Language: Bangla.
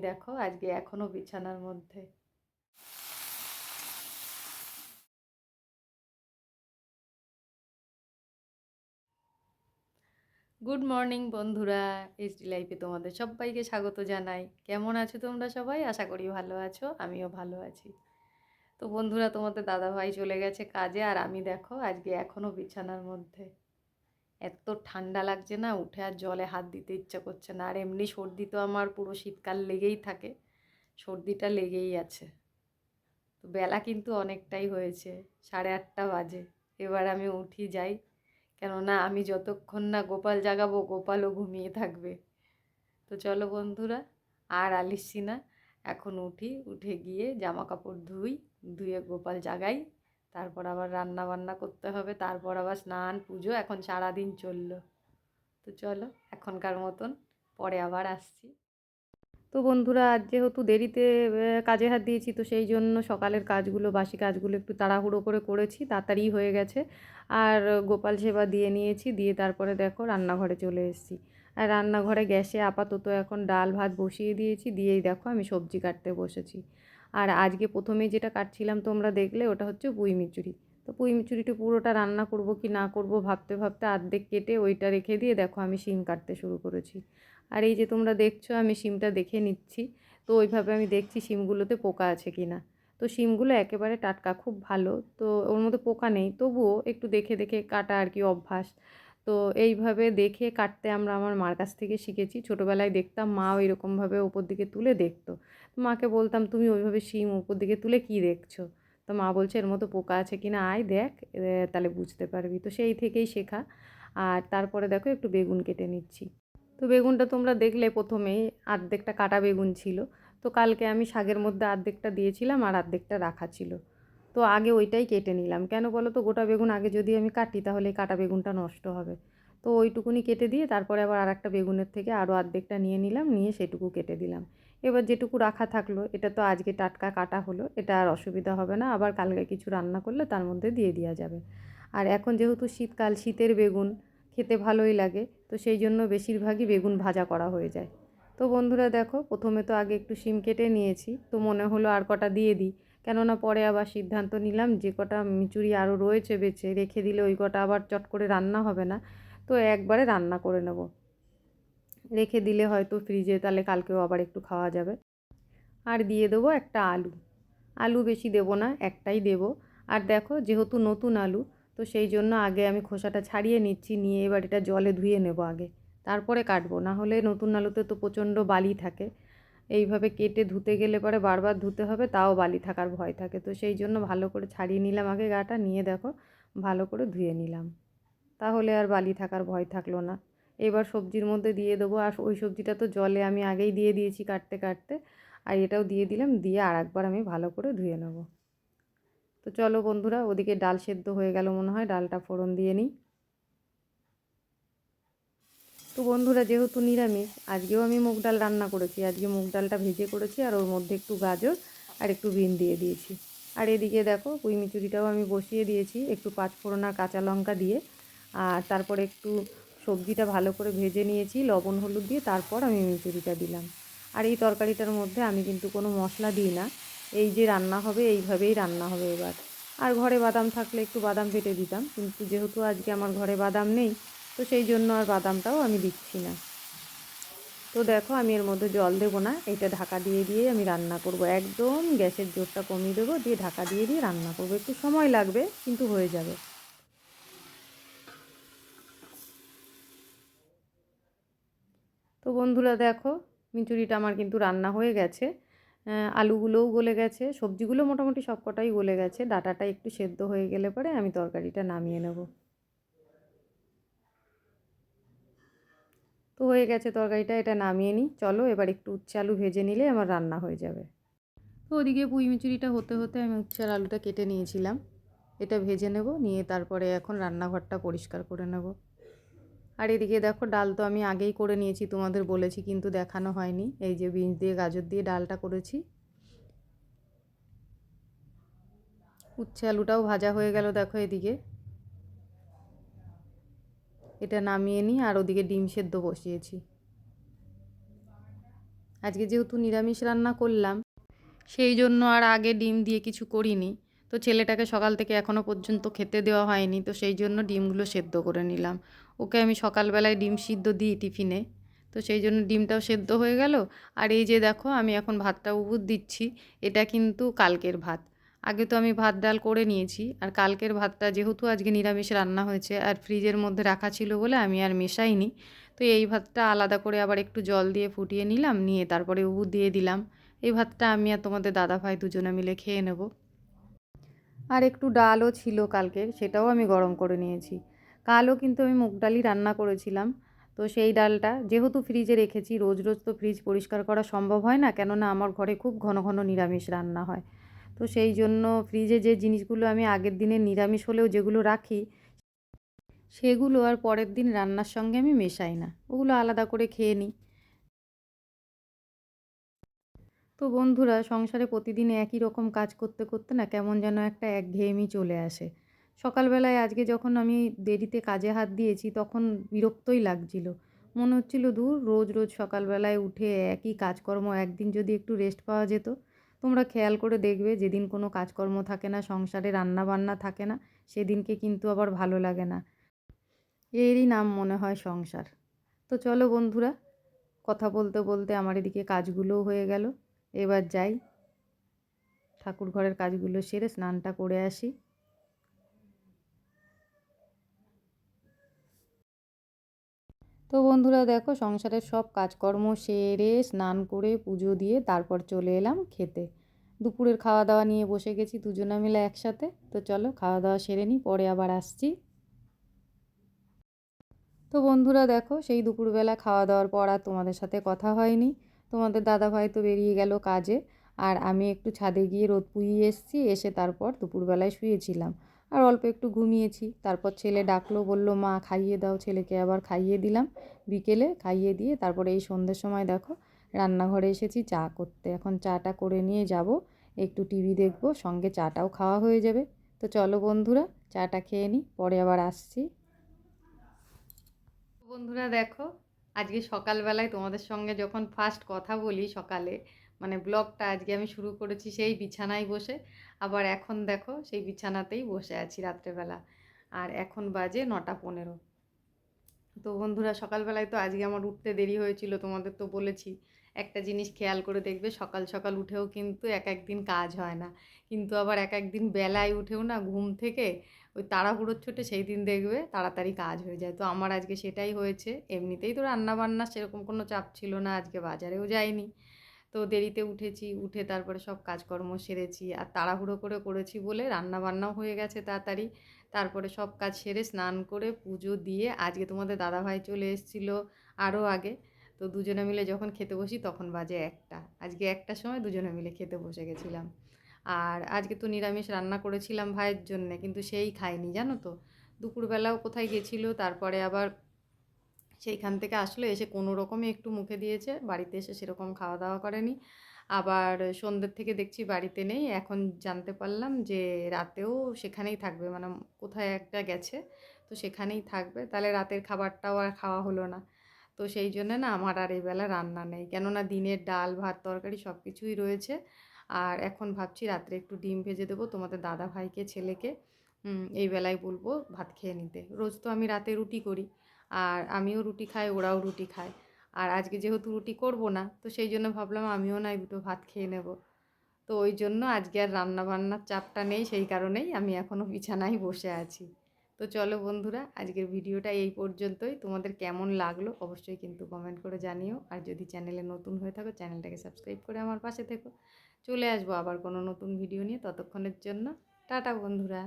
দেখো আজকে এখনও বিছানার মধ্যে। গুড মর্নিং বন্ধুরা এইচডি লাইফে তোমাদের সবাইকে স্বাগত জানাই। কেমন আছো তোমরা সবাই? আশা করি ভালো আছো, আমিও ভালো আছি। তো বন্ধুরা, তোমাদের দাদা ভাই চলে গেছে কাজে আর আমি দেখো আজকে এখনও বিছানার মধ্যে। এত ঠান্ডা লাগছে না, উঠে আর জলে হাত দিতে ইচ্ছা করছে না। আর এমনি সর্দি তো আমার পুরো শীতকাল লেগেই থাকে, সর্দিটা লেগেই আছে। তো বেলা কিন্তু অনেকটাই হয়েছে, সাড়ে আটটা বাজে। এবার আমি উঠি যাই, কেননা আমি যতক্ষণ না গোপাল জাগাবো, গোপালও ঘুমিয়ে থাকবে। তো চলো বন্ধুরা, আর আলিসি না এখন উঠি, উঠে গিয়ে জামা কাপড় ধুই, ধুয়ে গোপাল জাগাই। তারপর আবার রান্না বান্না করতে হবে, তারপর আবার স্নান, পুজো, এখন সারাদিন চলল। তো চলো, এখনকার মতন পরে আবার আসছি। তো বন্ধুরা, আজ যেহেতু দেরিতে কাজে হাত দিয়েছি, তো সেই জন্য সকালের কাজগুলো, বাসি কাজগুলো একটু তাড়াহুড়ো করে করেছি, তাড়াতাড়ি হয়ে গেছে। আর গোপাল সেবা দিয়ে নিয়েছি, দিয়ে তারপরে দেখো রান্নাঘরে চলে এসেছি। আর রান্নাঘরে গ্যাসে আপাতত এখন ডাল ভাত বসিয়ে দিয়েছি, দিয়েই দেখো আমি সবজি কাটতে বসেছি। আর আজকে প্রথমে যেটা কাটছিলাম তোমরা দেখলে ওটা হচ্ছে পুঁই মিচুরি। তো পুঁই মিচুরিটা পুরোটা রান্না করব কি না করব ভাবতে ভাবতে আর্ধেক কেটে ওইটা রেখে দিয়ে দেখো আমি শিম কাটতে শুরু করেছি। আর এই যে তোমরা দেখছ আমি শিমটা দেখে নিচ্ছি। তো ওইভাবে আমি দেখছি শিমগুলোতে পোকা আছে কি না। তো শিমগুলো একেবারে টাটকা, খুব ভালো। তো ওর মধ্যে পোকা নেই, তবুও একটু দেখে দেখে কাটা আর কি অভ্যাস। তো এইভাবে দেখে কাটতে আমরা আমার মার কাছ থেকে শিখেছি। ছোটোবেলায় দেখতাম মাও এরকমভাবে ওপর দিকে তুলে দেখতো। মাকে বলতাম, তুমি ওইভাবে শিম ওপর দিকে তুলে কী দেখছ? তো মা বলছে, এর মতো পোকা আছে কি না আয় দেখ তাহলে বুঝতে পারবি। তো সেই থেকেই শেখা। আর তারপরে দেখো একটু বেগুন কেটে নিচ্ছি। তো বেগুনটা তোমরা দেখলে প্রথমেই আর্ধেকটা কাটা বেগুন ছিল। তো কালকে আমি শাকের মধ্যে আর্ধেকটা দিয়েছিলাম আর আর্ধেকটা রাখা ছিল। তো আগে ওইটাই কেটে নিলাম। কেন বলো তো গোটা বেগুন আগে যদি আমি কাটি তাহলে কাটা বেগুনটা নষ্ট হবে। তো ওইটুকুনি কেটে দিয়ে তারপরে আবার আর একটা বেগুনের থেকে আরও আর্ধেকটা নিয়ে নিলাম, নিয়ে সেটুকু কেটে দিলাম। এবার যেটুকু রাখা থাকল, এটা তো আজকে টাটকা কাটা হলো, এটা আর অসুবিধা হবে না। আবার কালকে কিছু রান্না করলে তার মধ্যে দিয়ে দেওয়া যাবে। আর এখন যেহেতু শীতকাল, শীতের বেগুন খেতে ভালোই লাগে, তো সেই জন্য বেশিরভাগই বেগুন ভাজা করা হয়ে যায়। তো বন্ধুরা দেখো, প্রথমে তো আগে একটু শিম কেটে নিয়েছি, তো মনে হলো আর কটা দিয়ে দিই। কেননা পরে আবার সিদ্ধান্ত নিলাম যে কটা মিচুরি আরও রয়েছে বেঁচে রেখে দিলে ওই কটা আবার চট করে রান্না হবে না, তো একবারে রান্না করে নেব। রেখে দিলে হয়তো ফ্রিজে তাহলে কালকেও আবার একটু খাওয়া যাবে। আর দিয়ে দেবো একটা আলু। আলু বেশি দেবো না, একটাই দেবো। আর দেখো যেহেতু নতুন আলু, তো সেই জন্য আগে আমি খোসাটা ছাড়িয়ে নিচ্ছি, নিয়ে এবার এটা জলে ধুয়ে নেব আগে। তারপরে কাটবো, না হলে নতুন আলুতে তো প্রচণ্ড বালি থাকে। এইভাবে কেটে ধুতে গেলে পরে বারবার ধুতে হবে, তাও বালি থাকার ভয় থাকে। তো সেই জন্য ভালো করে ছাড়িয়ে নিলাম আগে গাটা, নিয়ে দেখো ভালো করে ধুয়ে নিলাম। তাহলে আর বালি থাকার ভয় থাকল না। এবার সবজির মধ্যে দিয়ে দেবো। আর ওই সবজিটা তো জলে আমি আগেই দিয়ে দিয়েছি কাটতে কাটতে। আর এটাও দিয়ে দিলাম, দিয়ে আর একবার আমি ভালো করে ধুয়ে নেব। তো চলো বন্ধুরা, ওদিকে ডাল সেদ্ধ হয়ে গেল মনে হয়, ডালটা ফোড়ন দিয়ে নিই। তো বন্ধুরা, যেহেতু নিরামিষ, আজকেও আমি মুগ ডাল রান্না করেছি। আজকে মুগ ডালটা ভেজে করেছি আর ওর মধ্যে একটু গাজর আর একটু বিন দিয়ে দিয়েছি। আর এদিকে দেখো, পুঁই মিচুরিটাও আমি বসিয়ে দিয়েছি, একটু পাঁচ ফোড়ন আর কাঁচা লঙ্কা দিয়ে। আর তারপরে একটু সবজিটা ভালো করে ভেজে নিয়েছি, লবণ, হলুদ দিয়ে, তারপর আমি মিচুরিটা দিলাম। আর এই তরকারিটার মধ্যে আমি কিন্তু কোনো মশলা দিই না। এই যে রান্না হবে, এইভাবেই রান্না হবে এবার। আর ঘরে বাদাম থাকলে একটু বাদাম ফেটে দিতাম, কিন্তু যেহেতু আজকে আমার ঘরে বাদাম নেই তো সেই জন্য আর বাদামটাও আমি দিচ্ছি না। তো দেখো আমি এর মধ্যে জল দেবো না এটা ঢাকা দিয়ে দিয়ে আমি রান্না করব। একদম গ্যাসের জোরটা কমিয়ে দেবো, দিয়ে ঢাকা দিয়ে দিয়ে রান্না করব। একটু সময় লাগবে, কিন্তু হয়ে যাবে। তো বন্ধুরা দেখো, মিচুরিটা আমার কিন্তু রান্না হয়ে গেছে। আলুগুলোও গলে গেছে, সবজিগুলো মোটামুটি সবকটাই গলে গেছে। ডাটাটা একটু সেদ্ধ হয়ে গেলে পরে আমি তরকারিটা নামিয়ে নেব। তো হয়ে গেছে তরকারিটা, এটা নামিয়ে নিই। চলো এবার একটু উচ্ছে আলু ভেজে নিলে আমার রান্না হয়ে যাবে। তো ওদিকে পুঁই মিচুরিটা হতে হতে আমি উচ্ছের আলুটা কেটে নিয়েছিলাম। এটা ভেজে নেব, নিয়ে তারপরে এখন রান্নাঘরটা পরিষ্কার করে নেব। আর এদিকে দেখো ডাল তো আমি আগেই করে নিয়েছি, তোমাদের বলেছি কিন্তু দেখানো হয়নি। এই যে বিনস দিয়ে, গাজর দিয়ে ডালটা করেছি। উচ্ছে আলুটাও ভাজা হয়ে গেল দেখো এদিকে। এটা নামিয়ে নিই আর ওদিকে ডিম সেদ্ধ বসিয়েছি। আজকে যেহেতু নিরামিষ রান্না করলাম, সেই জন্য আর আগে ডিম দিয়ে কিছু করিনি। তো ছেলেটাকে সকাল থেকে এখনও পর্যন্ত খেতে দেওয়া হয়নি, তো সেই জন্য ডিমগুলো সেদ্ধ করে নিলাম। ওকে আমি সকালবেলায় ডিম সিদ্ধ দিই টিফিনে, তো সেই জন্য ডিমটাও সেদ্ধ হয়ে গেল। আর এই যে দেখো, আমি এখন ভাতটা উবুর দিচ্ছি, এটা কিন্তু কালকের ভাত। আগে তো আমি ভাত, ডাল করে নিয়েছি। আর কালকের ভাতটা যেহেতু আজকে নিরামিষ রান্না হয়েছে আর ফ্রিজের মধ্যে রাখা ছিল বলে আমি আর মেশাইনি, তো এই ভাতটা আলাদা করে আবার একটু জল দিয়ে ফুটিয়ে নিলাম, নিয়ে তারপরে উবুর দিয়ে দিলাম। এই ভাতটা আমি আর তোমাদের দাদা ভাই দুজনে মিলে খেয়ে নেব। আর একটু ডালও ছিল কালকের, সেটাও আমি গরম করে নিয়েছি। কালও কিন্তু আমি মুগ ডালই রান্না করেছিলাম, তো সেই ডালটা যেহেতু ফ্রিজে রেখেছি, রোজ রোজ তো ফ্রিজ পরিষ্কার করা সম্ভব হয় না, কেননা আমার ঘরে খুব ঘন ঘন নিরামিষ রান্না হয়। তো সেই জন্য ফ্রিজে যে জিনিসগুলো আমি আগের দিনে নিরামিষ হলেও যেগুলো রাখি, সেগুলো আর পরের দিন রান্নার সঙ্গে আমি মেশাই না। ওগুলো আলাদা করে খেয়ে নিই। তো বন্ধুরা, সংসারে প্রতিদিন একই রকম কাজ করতে করতে না কেমন যেন একটা একঘেয়েমি চলে আসে। সকালবেলায় আজকে যখন আমি দেরিতে কাজে হাত দিয়েছি, তখন বিরক্তই লাগছিল। মনে হচ্ছিল দূর রোজ রোজ সকালবেলায় উঠে একই কাজকর্ম, একদিন যদি একটু রেস্ট পাওয়া যেত তোমরা খেয়াল করে দেখবে যেদিন কোনো কাজকর্ম থাকে না, সংসারে রান্না বান্না থাকে না, সেদিনকে কিন্তু আবার ভালো লাগে না। এরই নাম মনে হয় সংসার। তো চলো বন্ধুরা, কথা বলতে বলতে আমার এদিকে কাজগুলোও হয়ে গেল। এবার যাই ঠাকুর ঘরের কাজগুলো সেরে স্নানটা করে আসি। তো বন্ধুরা দেখো সংসারের সব কাজকর্ম সেরে স্নান করে পুজো দিয়ে তারপর চলে এলাম খেতে। দুপুরের খাওয়া দাওয়া নিয়ে বসে গেছি দুজনে মিলে একসাথে। তো চলো খাওয়া দাওয়া সেরে নিই পরে আবার আসছি। তো বন্ধুরা দেখো সেই দুপুরবেলা খাওয়া দাওয়ার পর আর তোমাদের সাথে কথা হয়নি। তোমাদের দাদা ভাই তো বেরিয়ে গেল কাজে। আর আমি একটু ছাদে গিয়ে রোদ পুইয়ে এসেছি, এসে তারপর দুপুরবেলায় শুয়েছিলাম। আর অল্প একটু ঘুমিয়েছি। তারপর ছেলে ডাকলো, বলল, মা, খাইয়ে দাও ছেলেকে। আবার খাইয়ে দিলাম। বিকেলে খাইয়ে দিয়ে তারপরে এই সন্ধ্যের সময় দেখো, রান্নাঘরে এসেছি, চা করতে। এখন চাটা করে নিয়ে যাব। একটু টিভি দেখব, সঙ্গে চাটাও খাওয়া হয়ে যাবে। তো চলো বন্ধুরা, চাটা খেয়ে নিই, পরে আবার আসছি। বন্ধুরা দেখো, আজকে সকালবেলায় তোমাদের সঙ্গে যখন ফার্স্ট কথা বলি সকালে মানে ব্লগটা আজকে আমি শুরু করেছি সেই বিছানায় বসে। আবার এখন দেখো সেই বিছানাতেই বসে আছি রাত্রেবেলা। আর এখন বাজে নটা পনেরো। তো বন্ধুরা, সকালবেলায় তো আজকে আমার উঠতে দেরি হয়েছিল, তোমাদের তো বলেছি। একটা জিনিস খেয়াল করে দেখবে, সকাল সকাল উঠেও কিন্তু এক একদিন কাজ হয় না। কিন্তু আবার এক একদিন বেলায় উঠেও না ঘুম থেকে ওই তাড়াহুড়োর ছোটে সেই দিন দেখবে তাড়াতাড়ি কাজ হয়ে যায়। তো আমার আজকে সেটাই হয়েছে। এমনিতেই তো রান্না বান্না সেরকম কোনো চাপ ছিল না, আজকে বাজারেও যাইনি। তো দেরিতে উঠেছি, উঠে তারপরে সব কাজকর্ম সেরেছি। আর তাড়াহুড়ো করে করেছি বলে রান্না বান্নাও হয়ে গেছে তাড়াতাড়ি। তারপরে সব কাজ সেরে স্নান করে পুজো দিয়ে আজকে তোমাদের দাদাভাই চলে এসেছিল আরও আগে। তো দুজনে মিলে যখন খেতে বসি তখন বাজে একটা। আজকে একটার সময় দুজনে মিলে খেতে বসে গেছিলাম। আর আজকে তো নিরামিষ রান্না করেছিলাম ভাইয়ের জন্যে, কিন্তু সেই খায়নি জানো তো? দুপুরবেলাও কোথায় গেছিল, তারপরে আবার সেইখান থেকে আসলো এসে কোনো রকমে একটু মুখে দিয়েছে, বাড়িতে এসে সেরকম খাওয়া দাওয়া করেনি। আবার সন্ধ্যের থেকে দেখছি বাড়িতে নেই, এখন জানতে পারলাম যে রাতেও সেখানেই থাকবে মানে কোথায় একটা গেছে, তো সেখানেই থাকবে। তাহলে রাতের খাবারটাও আর খাওয়া হলো না। তো সেই জন্য না আমার আর এই বেলা রান্না নেই। কেননা দিনের ডাল, ভাত, তরকারি সব কিছুই রয়েছে। আর এখন ভাবছি রাত্রে একটু ডিম ভেজে দেবো তোমাদের দাদা ভাইকে ছেলেকে এই বেলায় বলব ভাত খেয়ে নিতে। রোজ তো আমি রাতে রুটি করি। আর আমিও রুটি খাই, ওরাও রুটি খায়। আর আজকে যেহেতু রুটি করব না, তো সেই জন্য ভাবলাম আমিও না দুটো ভাত খেয়ে নেব। তো ওই জন্য আজকে আর রান্না বান্নার চাপটা নেই, সেই কারণেই আমি এখনও বিছানায় বসে আছি। তো চলো বন্ধুরা, আজকের ভিডিওটা এই পর্যন্তই। তোমাদের কেমন লাগল অবশ্যই কিন্তু কমেন্ট করে জানিও। আর যদি চ্যানেলে নতুন হয়ে থাকো, চ্যানেলটাকে সাবস্ক্রাইব করে আমার পাশে থেকো। চলে আসব আবার কোনো নতুন ভিডিও নিয়ে, ততক্ষণের জন্য টাটা বন্ধুরা।